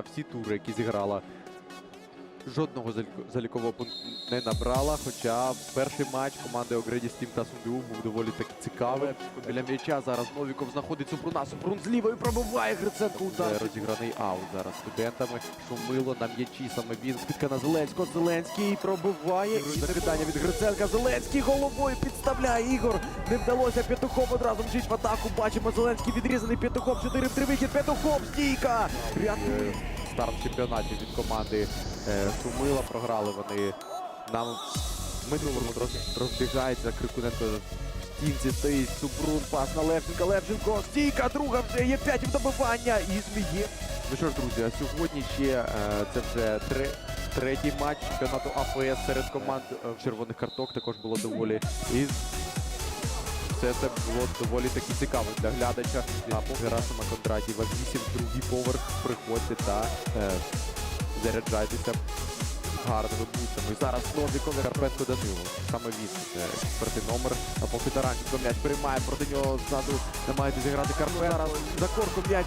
за всі тури, які зіграла. Жодного залікового пункту не набрала. Хоча перший матч команди Огреді Стім та Сумбіу був доволі таки цікавий. Біля м'яча зараз Новіков знаходить Супруна. Супрун з лівої пробиває Гриценко. Удар розіграний аут зараз студентами. Шумило на м'ячі. Саме він скидка на Зеленського. Зеленський пробиває. І закидання від Гриценка. Зеленський головою підставляє Ігор. Не вдалося Петухов одразу мчить в атаку. Бачимо Зеленський відрізаний Петухов. 4 в 3 вихід. Петухов стійка. Рятує. Старт чемпіонаті від команди е, Шумила. Програли вони нам минулому роз- розбігається Крикуненко в стінці стоїть Супрун, пас на Левченка, Левченко, стійка, друга вже є 5 добивання і зміє. Ну що ж, друзі, а сьогодні ще е, це вже три, третій матч чемпіонату АФС серед команд е, червоних карток також було доволі. І все це було доволі таки цікаво для глядача. А Герасима Кондратєва 8, другий поверх. Приходьте та е, заряджайтеся гарними бутсами. І зараз Новіков Карпенко Данило. Саме він е, експертний номер. А поки Таранченко м'яч приймає проти нього ззаду намагається зіграти Карпен. Зараз за корку м'яч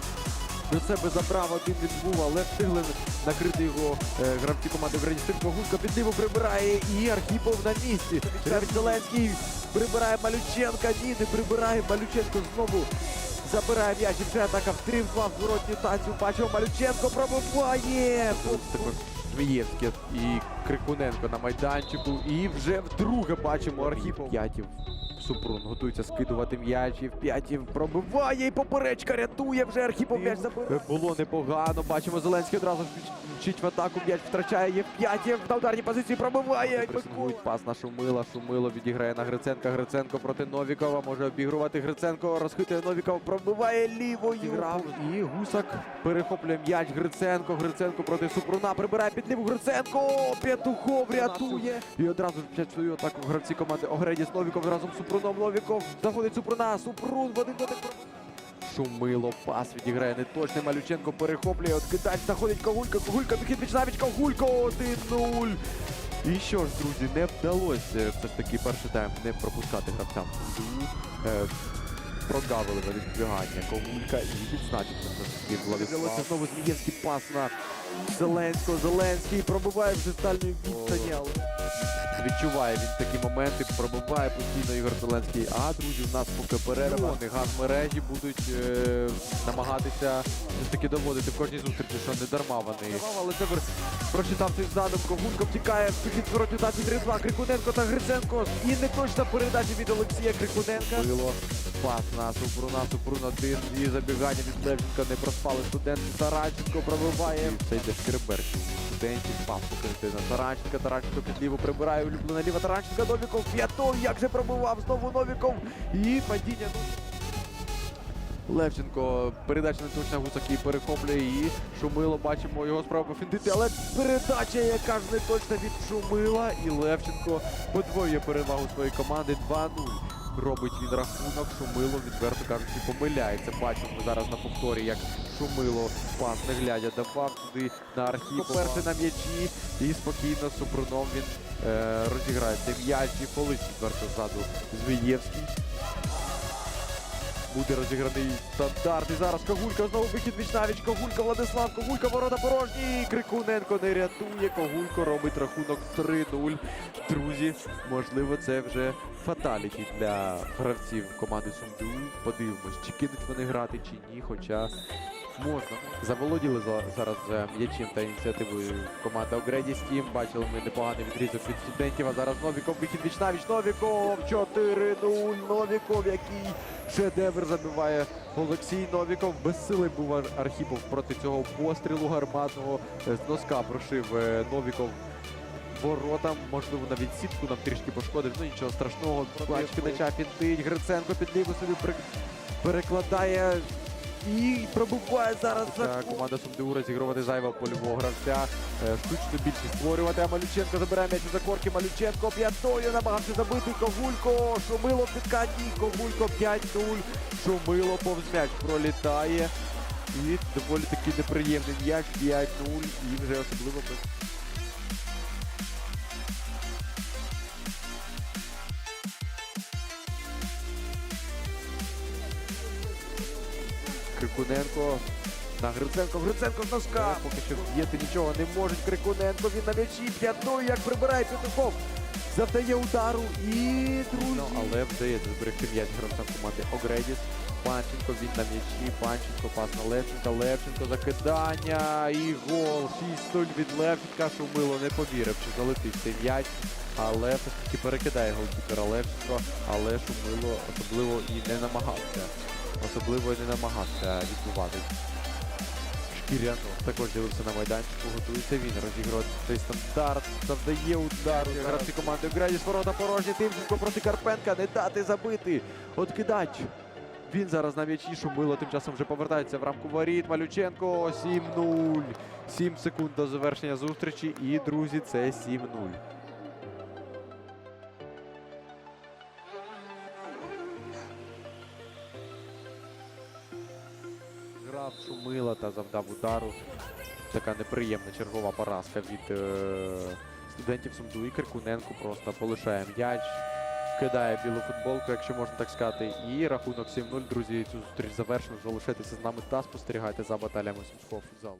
до себе забрав один від був, але встигли накрити його е, гравці команди Граністинко. Гуска під ниву прибирає і Архіпов на місці. Зеленський прибирає Малюченка. Ні, не прибирає Малюченко знову. Забирає м'яч і вже атака в 3 в 2 в зворотню танцю. Бачимо Малюченко пробиває. Змієвський і Крикуненко на майданчику. І вже вдруге бачимо Архіпов. П'ятів. Супрун готується скидувати м'яч і в п'ятів пробиває і поперечка рятує вже Архіпов м'яч забив. Було непогано. Бачимо Зеленський одразу ж мчить в атаку. М'яч втрачає Євп'ятів на ударній позиції пробиває. Пресингують пас на Шумила. Шумило відіграє на Гриценка. Гриценко проти Новікова. Може обігрувати Гриценко. Розхитує Новіков. Пробиває лівою. Грав і Гусак перехоплює м'яч. Гриценко. Гриценко проти Супруна. Прибирає під ним Гриценко. Петухов рятує. І одразу свою атаку гравці команди Огредіс Новіков разом з Супруном. Новіков заходить Супруна. Супрун в один дотик. Шумило, пас відіграє неточний. Малюченко перехоплює. От кидач заходить Когулька. Когулька, вихід Вічнавіч, Когулько 1-0. І що ж, друзі, не вдалося все ж таки перший тайм не пропускати гравцям. Е, Продавили вони відбігання Когулька і Владислав. Вдалося знову Змієвський пас на Зеленського. Зеленський пробиває вже з дальньої відстані, відчуває він такі моменти, пробиває постійно Ігор Зеленський. А друзі, у нас поки перерва. Вони газ мережі будуть е, намагатися все ж таки доводити в кожній зустрічі, що не дарма вони. Але це прочитав цей задум. Когунко втікає в під зворотню дачу 3-2. Крикуненко та Гриценко. І неточна передача від Олексія Крикуненка. Було пас на Супруна. Супрун один і забігання від Левченка не проспали студенти. Таранченко пробиває. Це йде Скреберчик. Студентів пас покинути на Таранченка. Таранченко під ліву прибирає. Улюблена ліва Таранченка. Новіков п'ятов. Як же пробивав знову Новіков. І падіння. Левченко, передача не точна гусак і перехоплює і Шумило. Бачимо його справу пофінтити, але передача, яка ж не точна від Шумила. І Левченко подвоює перевагу своєї команди 2-0. Робить він рахунок, Шумило, відверто кажучи, помиляється. Бачимо зараз на повторі, як Шумило пас не глядя давав туди на Архіпова. Перший на м'ячі і спокійно Супруном він е, розіграє цей м'яч відверто ззаду Змієвський. Буде розіграний стандарт. І зараз Когулька знову вихід Вічнавіч. Когулька Владислав, Когулька ворота порожні. Крикуненко не рятує. Когулько робить рахунок 3-0. Друзі, можливо, це вже фаталіті для гравців команди Сумду. Подивимось, чи кинуть вони грати, чи ні. Хоча можна. Заволоділи за- зараз м'ячем та ініціативою команда Огреді Стім. Бачили ми непоганий відрізок від студентів. А зараз Новіков вихід Вічнавіч. Новіков 4-0. Новіков, який шедевр забиває Олексій Новіков. Безсилий був Архіпов проти цього пострілу гарматного. Е, З носка прошив е, Новіков воротам. Можливо, навіть сітку нам трішки пошкодив. Ну нічого страшного. Бачки м'яча фінтить. Гриценко під ліву собі перекладає. І пробуває зараз за команда Сумдеура зігрувати зайвого польового гравця. Е, Штучно більше створювати. А Малюченко забирає м'яч за корки. Малюченко п'ятою намагався забити Когулько. Шумило в підкаті. Когулько 5-0. Шумило повз м'яч пролітає. І доволі таки неприємний м'яч 5-0. І вже особливо без. Крикуненко На Гриценко, Гриценко з носка. Поки що в'єти нічого не можуть. Крикуненко, він на м'ячі. П'ятою, як прибирає Петухов. Завдає удару і друзі. Ну, але вдається зберегти м'яч гравцям команди Огредіс. Панченко, він на м'ячі. Панченко, пас на Левченка. Левченко, закидання і гол. 6-0 від Левченка. Шумило не повірив, чи залетить цей м'яч. Але все ж таки перекидає голкіпера Левченко. Але Шумило особливо і не намагався. Особливо і не намагався відбувати. Шкіряно також з'явився на майданчику, готується він, розігрує цей стандарт, завдає удар. Гравці команди Градіс, ворота порожні, Тимченко проти Карпенка, не дати забити. От кидач. Він зараз на м'ячі, Шумило тим часом вже повертається в рамку воріт. Малюченко 7-0. 7 секунд до завершення зустрічі. І, друзі, це 7-0. Грав та завдав удару. Така неприємна чергова поразка від е, студентів Сумду. І Киркуненко просто полишає м'яч, кидає білу футболку, якщо можна так сказати. І рахунок 7-0. Друзі, цю зустріч завершено. Залишайтеся з нами та спостерігайте за баталями сумського футзалу.